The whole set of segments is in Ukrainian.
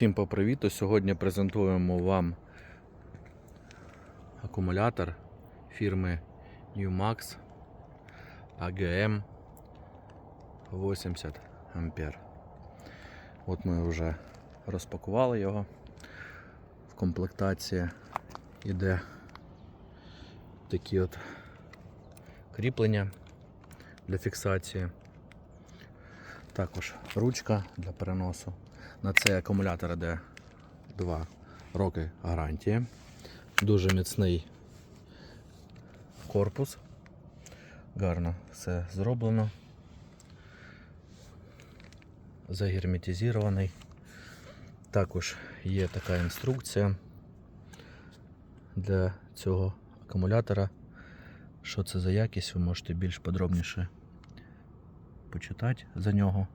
Всім привіту! Сьогодні презентуємо вам акумулятор фірми Newmax AGM 80 ампер. От ми вже розпакували його. В комплектації йде такі от кріплення для фіксації. Також ручка для переносу. На цей акумулятор йде 2 роки гарантії. Дуже міцний корпус. Гарно все зроблено. Загерметизований. Також є така інструкція для цього акумулятора. Що це за якість, ви можете більш подробніше почитати за нього.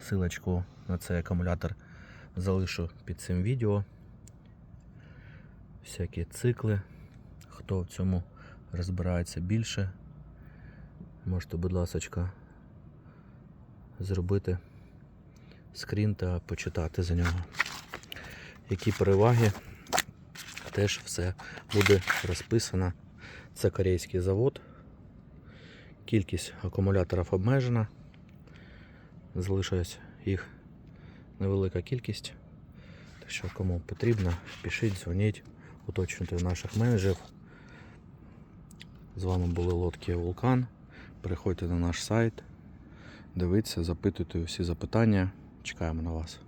Силочку на цей акумулятор залишу під цим відео. Всякі цикли. Хто в цьому розбирається більше, можете, будь ласка, зробити скрін та почитати за нього. Які переваги, теж все буде розписано. Це корейський завод. Кількість акумуляторів обмежена. Залишилась їх невелика кількість. Так що кому потрібно, пишіть, дзвоніть, уточнюйте наших менеджерів. З вами були лодки Вулкан. Переходьте на наш сайт, дивіться, запитуйте всі запитання. Чекаємо на вас.